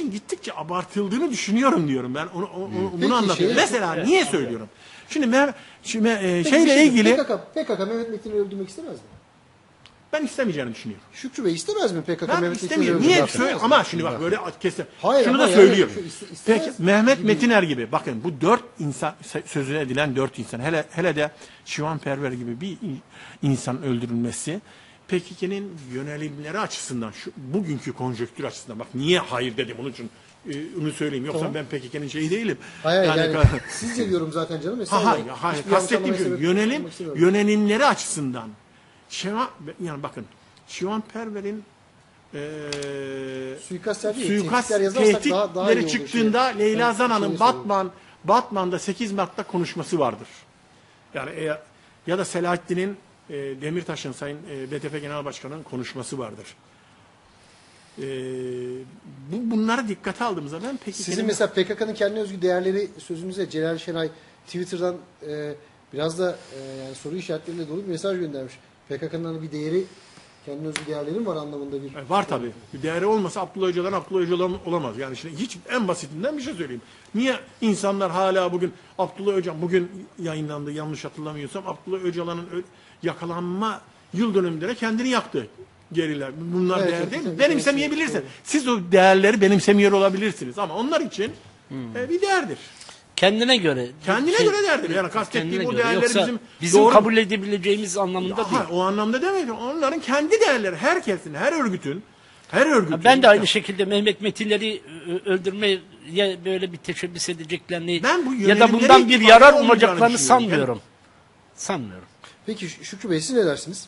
işin gittikçe abartıldığını düşünüyorum diyorum ben. Onu, onu- onu- Peki bunu anlatıyorum. şey- Mesela niye söylüyorum? Şimdi, Meh- şimdi e, Peki şeyle şey ilgili PKK, PKK Mehmet Metin'i öldürmek istemez mi? ben istemeyeceğini düşünüyorum. Şükrü Bey istemez mi PKK Ben Mehmet Metin'i öldürmek Niye? Söyle, mi? ama şimdi bak böyle kesin. Hayır Şunu da yani söylüyorum. istemez Peki Mehmet gibi. Metiner gibi bakın bu dört insan sözüne edilen dört insan hele hele de Şivan Perver gibi bir in- insan öldürülmesi PKK'nin yönelimleri açısından şu bugünkü konjonktür açısından bak niye hayır dedim onun için e, onu söyleyeyim yoksa Tamam. ben PKK'nin şeyi değilim. Hayır yani, Yani- sizce diyorum zaten canım. Ha, estağfurullah. hayır, hayır. Kastettiğim şey yönelim, yönelimleri açısından. Şeva, yani bakın, Şivan Perver'in değil, suikast yazarsak tehditleri daha- daha iyi olur çıktığında şey. Leyla Ben Zana'nın. Batman, Batman'da 8 Mart'ta konuşması vardır. Yani eğer, ya da Selahattin'in e, Demirtaş'ın Sayın e, BTP Genel Başkanı'nın konuşması vardır. E, bu, bunları dikkate aldığımızda ben peki Sizin mesela PKK'nın kendine özgü değerleri sözünüze Celal Şenay Twitter'dan e, biraz da e, yani soru işaretleriyle dolu bir mesaj göndermiş. PKK'nın hani bir değeri kendine özgü değerlerin var anlamında bir. E, Var tabii. Bir değeri olmasa Abdullah Öcalan Abdullah Öcalan olamaz. Yani şimdi hiç en basitinden bir şey söyleyeyim. Niye insanlar hala bugün Abdullah Öcalan bugün yayınlandı yanlış hatırlamıyorsam Abdullah Öcalan'ın yakalanma yıl dönümünde kendini yaktı geriler. Bunlar Evet, değer değil mi? evet, Siz o değerleri benimsemiyor olabilirsiniz ama onlar için e, bir değerdir. Kendine göre. Kendine Şey- göre değerdir. Yani kastettiğim o değerleri Yoksa bizim bizim doğru- kabul edebileceğimiz anlamında değil. Aha, o anlamda demedim. Onların kendi değerleri herkesin, her örgütün, her örgütün. Ben de aynı şekilde Mehmet Metinleri ö- öldürmeye böyle bir teşebbüs edeceklerini Ben bu ya da bundan bir yarar umacaklarını sanmıyorum. Sanmıyorum. Peki Şü- Şükrü Bey siz ne dersiniz?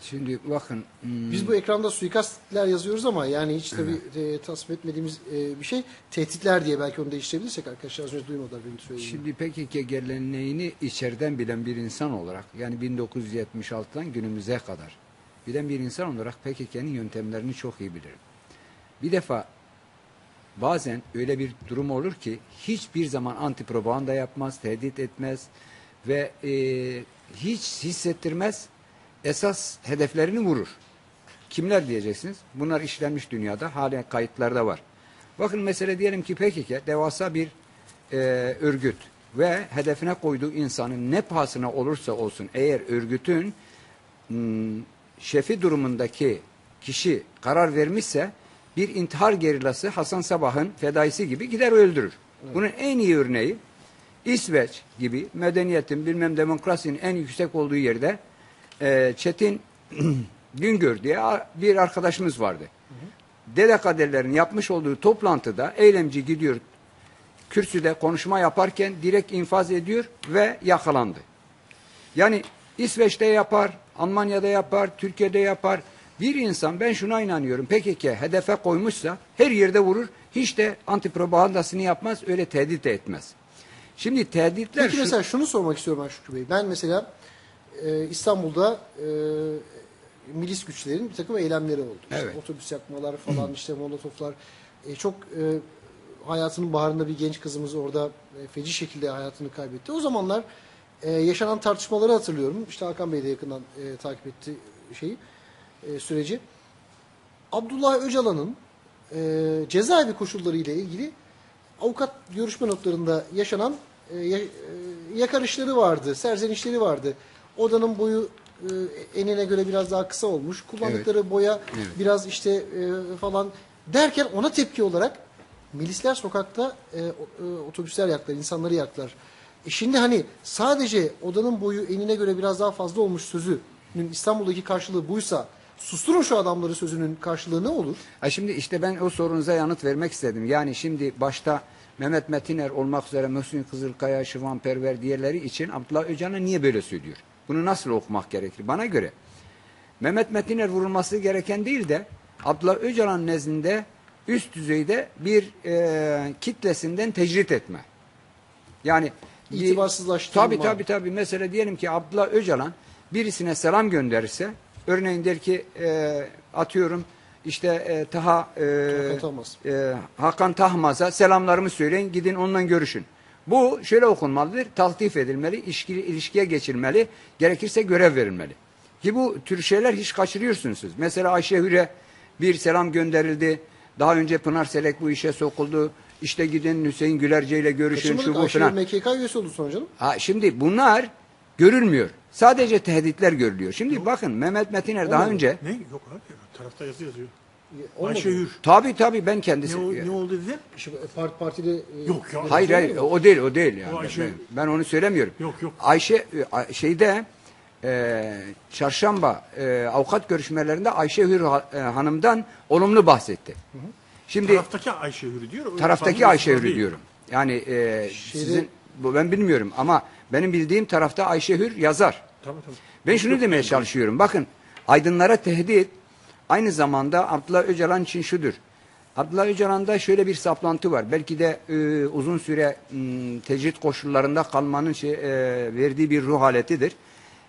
Şimdi bakın hmm, Biz bu ekranda suikastler yazıyoruz ama yani hiç tabii e, tasvip etmediğimiz e, bir şey tehditler diye belki onu değiştirebilirsek arkadaşlar az önce duymadılar benim söylediğimi. şimdi PKK geleneğini içeriden bilen bir insan olarak yani 1976'dan günümüze kadar bilen bir insan olarak PKK'nın yöntemlerini çok iyi bilirim. Bir defa bazen öyle bir durum olur ki hiçbir zaman anti propaganda yapmaz, tehdit etmez ve e, hiç hissettirmez esas hedeflerini vurur. Kimler diyeceksiniz? Bunlar işlenmiş dünyada, halen kayıtlarda var. Bakın mesela diyelim ki PKK devasa bir e, örgüt ve hedefine koyduğu insanın ne pahasına olursa olsun eğer örgütün hmm, şefi durumundaki kişi karar vermişse bir intihar gerilası Hasan Sabah'ın fedaisi gibi gider öldürür. Bunun en iyi örneği İsveç gibi medeniyetin bilmem demokrasinin en yüksek olduğu yerde e, Çetin Güngör diye bir arkadaşımız vardı. Dede kaderlerin yapmış olduğu toplantıda eylemci gidiyor kürsüde konuşma yaparken direkt infaz ediyor ve yakalandı. Yani İsveç'te yapar, Almanya'da yapar, Türkiye'de yapar. Bir insan ben şuna inanıyorum. PKK hedefe koymuşsa her yerde vurur. Hiç de antipropagandasını yapmaz, öyle tehdit de etmez. Şimdi tehditler Peki şu- mesela şunu sormak istiyorum Şükrü Bey. Ben mesela e, İstanbul'da e, milis güçlerin bir takım eylemleri oldu. İşte Evet. otobüs yakmalar falan işte molotoflar. E, çok e, hayatının baharında bir genç kızımız orada e, feci şekilde hayatını kaybetti. O zamanlar e, yaşanan tartışmaları hatırlıyorum. İşte Hakan Bey de yakından e, takip etti şeyi e, süreci. Abdullah Öcalan'ın e, cezaevi koşulları ile ilgili avukat görüşme notlarında yaşanan e, e, yakarışları vardı, serzenişleri vardı. Odanın boyu e, enine göre biraz daha kısa olmuş. Kullandıkları boya biraz işte e, falan derken ona tepki olarak milisler sokakta e, o- e, otobüsler yaktılar, insanları yaktılar. E şimdi hani sadece odanın boyu enine göre biraz daha fazla olmuş sözünün İstanbul'daki karşılığı buysa susturun şu adamları sözünün karşılığı ne olur? Ha şimdi işte ben o sorunuza yanıt vermek istedim. Yani şimdi başta Mehmet Metiner olmak üzere Möhsin Kızılkaya, Şıvan Perver diğerleri için Abdullah Öcalan niye böyle söylüyor? Bunu nasıl okumak gerekir? Bana göre Mehmet Metiner vurulması gereken değil de Abdullah Öcalan nezdinde üst düzeyde bir e, kitlesinden tecrit etme. Yani İtibarsızlaştırma. Tabii tabii tabii. Mesela diyelim ki Abdullah Öcalan birisine selam gönderirse örneğin der ki e, atıyorum işte e, Taha e, Hakan Tahmaz. e, Hakan Tahmaz'a selamlarımı söyleyin gidin onunla görüşün. Bu şöyle okunmalıdır. Taltif edilmeli, ilişki, ilişkiye geçilmeli, gerekirse görev verilmeli. Ki bu tür şeyler hiç kaçırıyorsunuz siz. Mesela Ayşe Hür'e bir selam gönderildi. Daha önce Pınar Selek bu işe sokuldu. İşte gidin Hüseyin Gülerce ile görüşün şu bu falan. MKK üyesi oldu sonra canım. Ha, şimdi bunlar görülmüyor. Sadece tehditler görülüyor. Şimdi bakın Mehmet Metiner daha önce Ne? Yok abi. Tarafta yazı yazıyor. Olmadı. Ayşe Hür. tabii tabii ben Ne, kendisi o- ne oldu dedi? Şu Parti, partide... e, Yok ya. Hayır hayır o değil o değil yani. O Ayşe- Ben, ben onu söylemiyorum. Yok, yok. Ayşe e, şeyde e, çarşamba e, avukat görüşmelerinde Ayşe Hür e, hanımdan olumlu bahsetti. Şimdi Taraftaki Ayşe Hür'ü diyor. taraftaki Ayşe değil. diyorum. Yani e, sizin bu ben bilmiyorum ama benim bildiğim tarafta Ayşe Hür yazar. Tamam tamam. Ben şunu demeye çalışıyorum. Bakın aydınlara tehdit aynı zamanda Abdullah Öcalan için şudur. Abdullah Öcalan'da şöyle bir saplantı var. Belki de e, uzun süre m, tecrit koşullarında kalmanın şey, e, verdiği bir ruh haletidir.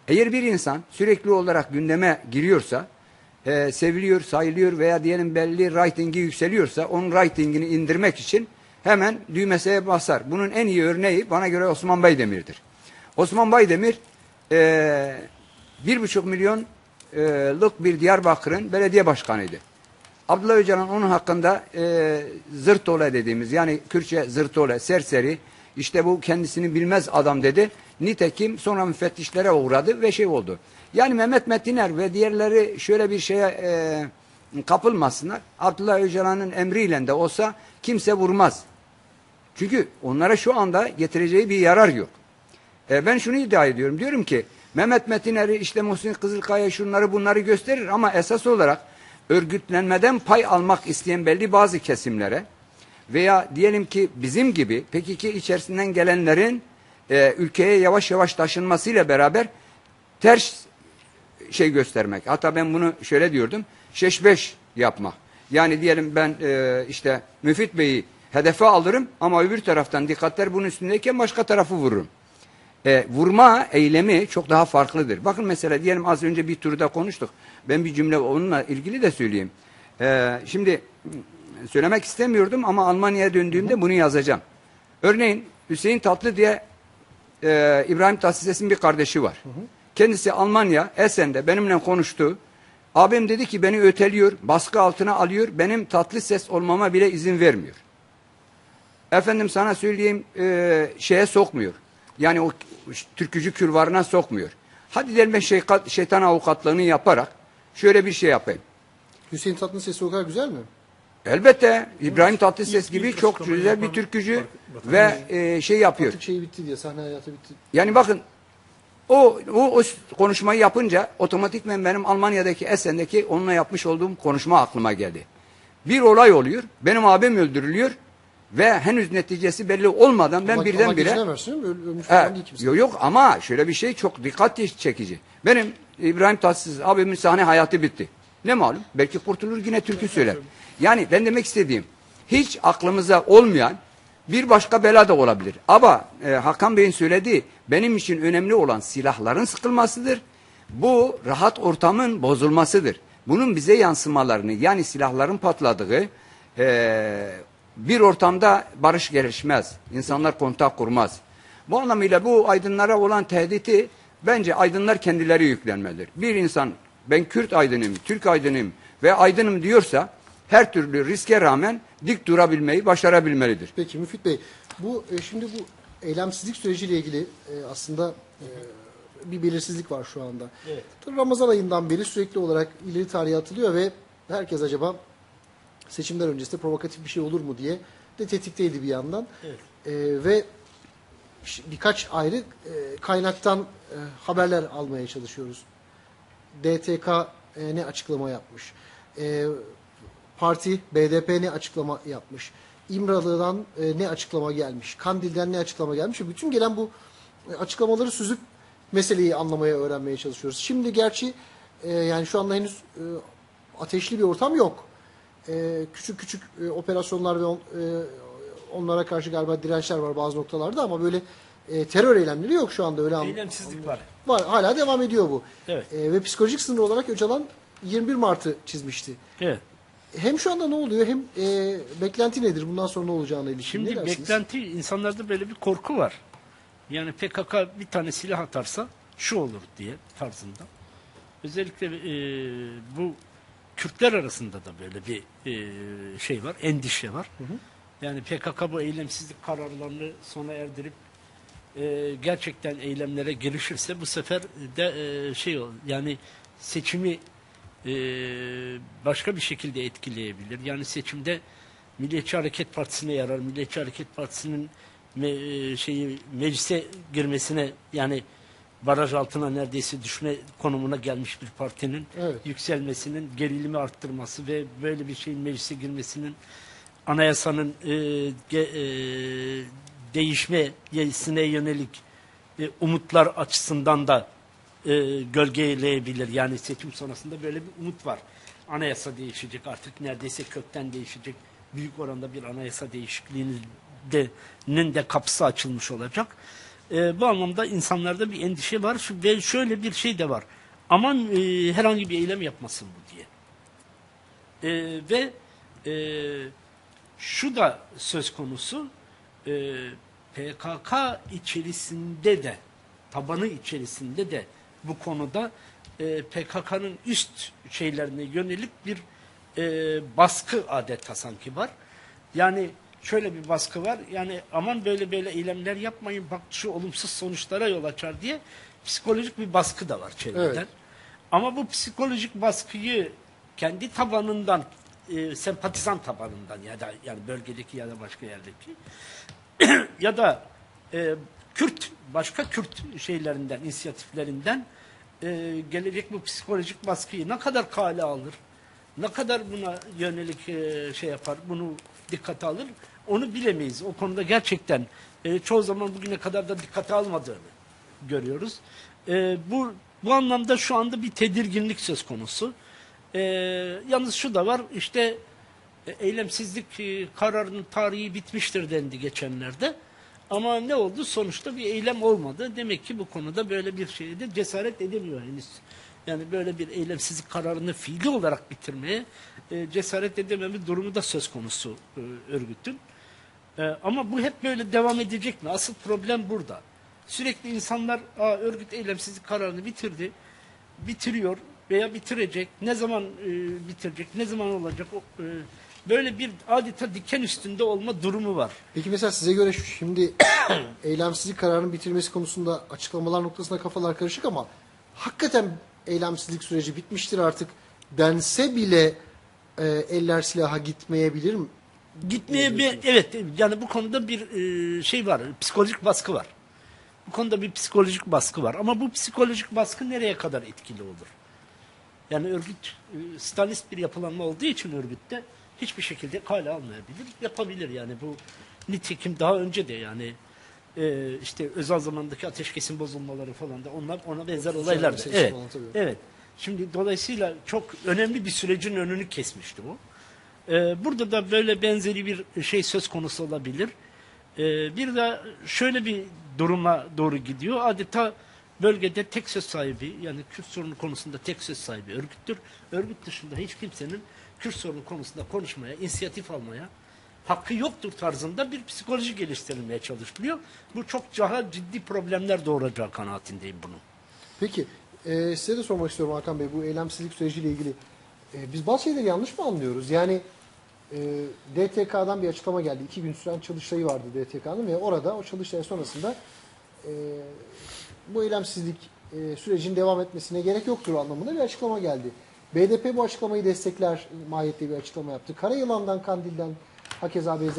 Eğer bir insan sürekli olarak gündeme giriyorsa, e, seviliyor, sayılıyor veya diyelim belli reytingi yükseliyorsa onun reytingini indirmek için hemen düğmesine basar. Bunun en iyi örneği bana göre Osman Baydemir'dir. Osman Baydemir e, bir buçuk milyonluk bir Diyarbakır'ın belediye başkanıydı. Abdullah Öcalan onun hakkında e, zırtole dediğimiz yani Kürtçe zırtole, serseri işte bu kendisini bilmez adam dedi. Nitekim sonra müfettişlere uğradı ve şey oldu. Yani Mehmet Metiner ve diğerleri şöyle bir şeye e, kapılmasınlar. Abdullah Öcalan'ın emriyle de olsa kimse vurmaz. Çünkü onlara şu anda getireceği bir yarar yok. E, ben şunu iddia ediyorum. Diyorum ki Mehmet Metiner'i işte Muhsin Kızılkaya şunları bunları gösterir ama esas olarak örgütlenmeden pay almak isteyen belli bazı kesimlere veya diyelim ki bizim gibi PKK içerisinden gelenlerin e, ülkeye yavaş yavaş taşınmasıyla beraber ters şey göstermek. Hatta ben bunu şöyle diyordum. Şeş beş yapmak. Yani diyelim ben e, işte Müfit Bey'i hedefe alırım ama öbür taraftan dikkatler bunun üstündeyken başka tarafı vururum. E, vurma eylemi çok daha farklıdır. Bakın mesela diyelim az önce bir turda konuştuk. Ben bir cümle onunla ilgili de söyleyeyim. E, şimdi söylemek istemiyordum ama Almanya'ya döndüğümde bunu yazacağım. Örneğin Hüseyin Tatlı diye e, İbrahim Tatlıses'in bir kardeşi var. Kendisi Almanya, Esen'de benimle konuştu. Abim dedi ki beni öteliyor, baskı altına alıyor, benim tatlı ses olmama bile izin vermiyor. Efendim sana söyleyeyim e, şeye sokmuyor. Yani o türkücü külvarına sokmuyor. Hadi diyelim ben şeytan, avukatlığını yaparak şöyle bir şey yapayım. Hüseyin Tatlı'nın sesi o kadar güzel mi? Elbette İbrahim Tatlıses gibi ilk çok güzel bir yapan türkücü Vatan- ve e, şey yapıyor. Artık şeyi bitti diye, sahne hayatı bitti. Yani bakın o, o, o konuşmayı yapınca otomatikmen benim Almanya'daki Esen'deki onunla yapmış olduğum konuşma aklıma geldi. Bir olay oluyor. Benim abim öldürülüyor ve henüz neticesi belli olmadan ben Ama- ama birdenbire geçinemezsin. Yok yok ama şöyle bir şey çok dikkat çekici. Benim İbrahim Tatlıses abimin sahne hayatı bitti. Ne malum? Belki kurtulur yine türkü söyler. Yani ben demek istediğim hiç aklımıza olmayan bir başka bela da olabilir. Ama e, Hakan Bey'in söylediği benim için önemli olan silahların sıkılmasıdır. Bu rahat ortamın bozulmasıdır. Bunun bize yansımalarını yani silahların patladığı e, bir ortamda barış gelişmez. İnsanlar kontak kurmaz. Bu anlamıyla bu aydınlara olan tehditi bence aydınlar kendileri yüklenmelidir. Bir insan ben Kürt aydınım, Türk aydınım ve aydınım diyorsa her türlü riske rağmen dik durabilmeyi başarabilmelidir. Peki Müfit Bey, bu e, şimdi bu eylemsizlik süreciyle ilgili e, aslında e, bir belirsizlik var şu anda. Evet. Ramazan ayından beri sürekli olarak ileri tarihe atılıyor ve herkes acaba seçimler öncesinde provokatif bir şey olur mu diye de tetikteydi bir yandan. Evet. E, ve birkaç ayrı e, kaynaktan e, haberler almaya çalışıyoruz. DTK e, ne açıklama yapmış? E, parti BDP ne açıklama yapmış? İmralı'dan e, ne açıklama gelmiş? Kandil'den ne açıklama gelmiş? Bütün gelen bu e, açıklamaları süzüp meseleyi anlamaya, öğrenmeye çalışıyoruz. Şimdi gerçi e, yani şu anda henüz e, ateşli bir ortam yok. E, küçük küçük e, operasyonlar ve on- e, onlara karşı galiba dirençler var bazı noktalarda ama böyle e, terör eylemleri yok şu anda öyle an- Eylemsizlik var. Var hala devam ediyor bu. Evet. E, ve psikolojik sınır olarak Öcalan 21 Mart'ı çizmişti. Evet. Hem şu anda ne oluyor hem e, beklenti nedir bundan sonra ne olacağına ilişkin Şimdi ne dersiniz? beklenti insanlarda böyle bir korku var. Yani PKK bir tane silah atarsa şu olur diye tarzında. Özellikle e, bu Kürtler arasında da böyle bir e, şey var, endişe var. Yani PKK bu eylemsizlik kararlarını sona erdirip e, gerçekten eylemlere girişirse bu sefer de e, şey ol yani seçimi e, başka bir şekilde etkileyebilir. Yani seçimde Milliyetçi Hareket Partisi'ne yarar. Milliyetçi Hareket Partisi'nin me, e, şeyi meclise girmesine yani baraj altına neredeyse düşme konumuna gelmiş bir partinin Evet. yükselmesinin gerilimi arttırması ve böyle bir şeyin meclise girmesinin anayasanın e, ge, e, değişmesine yönelik e, umutlar açısından da e, gölgeleyebilir. Yani seçim sonrasında böyle bir umut var. Anayasa değişecek artık neredeyse kökten değişecek. Büyük oranda bir anayasa değişikliğinin de, kapısı açılmış olacak. E, bu anlamda insanlarda bir endişe var Şu- ve şöyle bir şey de var. Aman e, herhangi bir eylem yapmasın bu diye. E, ve e, şu da söz konusu e, PKK içerisinde de tabanı içerisinde de bu konuda e, PKK'nın üst şeylerine yönelik bir e, baskı adeta sanki var. Yani şöyle bir baskı var. Yani aman böyle böyle eylemler yapmayın bak şu olumsuz sonuçlara yol açar diye psikolojik bir baskı da var çevreden. Evet. Ama bu psikolojik baskıyı kendi tabanından, e, sempatizan tabanından ya da yani bölgedeki ya da başka yerdeki ya da e, Kürt başka Kürt şeylerinden, inisiyatiflerinden e, gelecek bu psikolojik baskıyı ne kadar kale alır, ne kadar buna yönelik e, şey yapar, bunu dikkate alır, onu bilemeyiz. O konuda gerçekten e, çoğu zaman bugüne kadar da dikkate almadığını görüyoruz. E, bu bu anlamda şu anda bir tedirginlik söz konusu. E, yalnız şu da var, işte e, eylemsizlik e, kararının tarihi bitmiştir dendi geçenlerde. Ama ne oldu? Sonuçta bir eylem olmadı. Demek ki bu konuda böyle bir şeye de cesaret edemiyor henüz. Yani böyle bir eylemsizlik kararını fiili olarak bitirmeye e, cesaret edememe durumu da söz konusu e, örgütün. E, ama bu hep böyle devam edecek mi? Asıl problem burada. Sürekli insanlar Aa, örgüt eylemsizlik kararını bitirdi, bitiriyor veya bitirecek. Ne zaman e, bitirecek, ne zaman olacak? O, e, böyle bir adeta diken üstünde olma durumu var. Peki mesela size göre şimdi eylemsizlik kararının bitirmesi konusunda açıklamalar noktasında kafalar karışık ama hakikaten eylemsizlik süreci bitmiştir artık dense bile e, eller silaha gitmeyebilir mi? Gitmeye bir, evet yani bu konuda bir e, şey var, psikolojik baskı var. Bu konuda bir psikolojik baskı var. Ama bu psikolojik baskı nereye kadar etkili olur? Yani örgüt e, Stalinist bir yapılanma olduğu için örgütte hiçbir şekilde kale almayabilir, yapabilir yani bu nitekim daha önce de yani e, işte özel zamandaki ateşkesin bozulmaları falan da onlar ona benzer olaylar. da. meselesi Evet. falan. Evet. Şimdi dolayısıyla çok önemli bir sürecin önünü kesmişti bu. Ee, burada da böyle benzeri bir şey söz konusu olabilir. Ee, bir de şöyle bir duruma doğru gidiyor. Adeta bölgede tek söz sahibi yani Kürt sorunu konusunda tek söz sahibi örgüttür. Örgüt dışında hiç kimsenin Kürt sorunu konusunda konuşmaya, inisiyatif almaya hakkı yoktur tarzında bir psikoloji geliştirilmeye çalışılıyor. Bu çok daha ciddi problemler doğuracağı kanaatindeyim bunun. Peki e, size de sormak istiyorum Hakan Bey bu eylemsizlik süreciyle ilgili. E, biz bazı şeyleri yanlış mı anlıyoruz? Yani e, DTK'dan bir açıklama geldi. İki gün süren çalıştayı vardı DTK'nın ve orada o çalıştay sonrasında e, bu eylemsizlik e, sürecin devam etmesine gerek yoktur anlamında bir açıklama geldi. BDP bu açıklamayı destekler mahiyette bir açıklama yaptı. Karayılan'dan, Kandil'den hakeza benzer